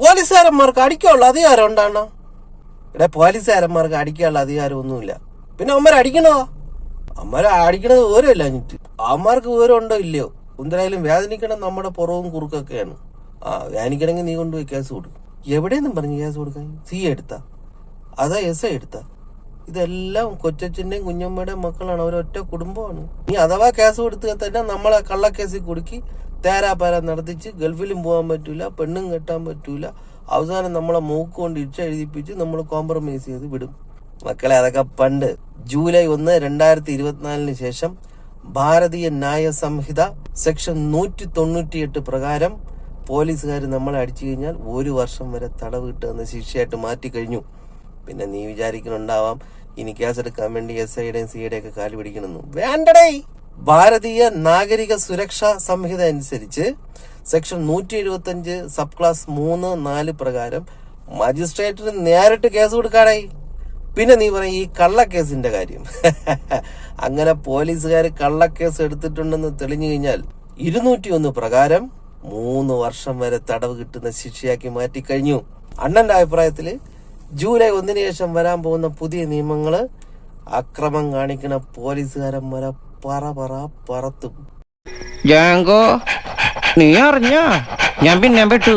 പോലീസുകാരന്മാർക്ക് അടിക്കാനുള്ള അധികാരം ഉണ്ടാണോ? ഇവിടെ പോലീസുകാരന്മാർക്ക് അടിക്കാനുള്ള അധികാരം ഒന്നുമില്ല പിന്നെ അമ്മരെ അടിക്കണോ അമ്മരെ അടിക്കണത് വിവരമല്ല എന്നിട്ട് അമ്മമാർക്ക് വിവരം ഉണ്ടോ ഇല്ലയോ? എന്തായാലും വേദനിക്കണം നമ്മുടെ പുറവും കുറുക്കൊക്കെയാണ്. ആ വേദനിക്കണമെങ്കിൽ നീ കൊണ്ടുപോയി കേസ് കൊടുക്കും. എവിടെയെന്നും പറഞ്ഞു കേസ് കൊടുക്കാൻ. സി എടുത്താ? അതാ എസ് ഐ എടുത്താ? ഇതെല്ലാം കൊച്ചച്ഛന്റെയും കുഞ്ഞമ്മയുടെയും മക്കളാണ്. അവരൊറ്റ കുടുംബമാണ്. ഇനി അഥവാ കേസ് കൊടുത്ത് തന്നെ നമ്മളെ കള്ളക്കേസിൽ കുടുക്കി തേരാപാര നടത്തിച്ച് ഗൾഫിലും പോകാൻ പറ്റൂല പെണ്ണും കെട്ടാൻ പറ്റൂല. അവസാനം നമ്മളെ മൂക്ക് കൊണ്ട് ഇച്ച എഴുതിപ്പിച്ച് നമ്മൾ കോംപ്രമൈസ് ചെയ്ത് വിടും. മക്കളെ അതൊക്കെ പണ്ട് ജൂലൈ ഒന്ന് രണ്ടായിരത്തി ഇരുപത്തിനാലിന് ശേഷം ഭാരതീയ ന്യായ സംഹിത സെക്ഷൻ നൂറ്റി തൊണ്ണൂറ്റിയെട്ട് പ്രകാരം പോലീസുകാർ നമ്മളെ അടിച്ചു കഴിഞ്ഞാൽ ഒരു വർഷം വരെ തടവ് കിട്ടുന്ന ശിക്ഷയായിട്ട് മാറ്റി കഴിഞ്ഞു പിന്നെ നീ വിചാരിക്കുന്നുണ്ടാവാം ഇനി കേസ് എടുക്കാൻ വേണ്ടി എസ് ഐയുടെയും സി ഐയുടെ ഒക്കെ കാൽ പിടിക്കണമെന്ന്. വേണ്ടടേ! ഭാരതീയ നാഗരിക സുരക്ഷാ സംഹിത അനുസരിച്ച് സെക്ഷൻ നൂറ്റി എഴുപത്തി അഞ്ച് സബ് ക്ലാസ് മൂന്ന് നാല് പ്രകാരം മജിസ്ട്രേറ്റിന് നേരിട്ട് കേസ് കൊടുക്കാടായി പിന്നെ നീ പറയും ഈ കള്ളക്കേസിന്റെ കാര്യം. അങ്ങനെ പോലീസുകാർ കള്ളക്കേസ് എടുത്തിട്ടുണ്ടെന്ന് തെളിഞ്ഞു കഴിഞ്ഞാൽ ഇരുന്നൂറ്റി ഒന്ന് പ്രകാരം മൂന്ന് വർഷം വരെ തടവ് കിട്ടുന്ന ശിക്ഷയാക്കി മാറ്റി കഴിഞ്ഞു അണ്ണന്റെ അഭിപ്രായത്തിൽ ജൂലൈ ഒന്നിന് ശേഷം വരാൻ പോകുന്ന പുതിയ നിയമങ്ങൾ അക്രമം കാണിക്കുന്ന പോലീസുകാരന്മാരെ പറ പറ പറത്തും. ജാങ്കോ നീ അറിഞ്ഞ? ഞാൻ പിന്നെ പെട്ടു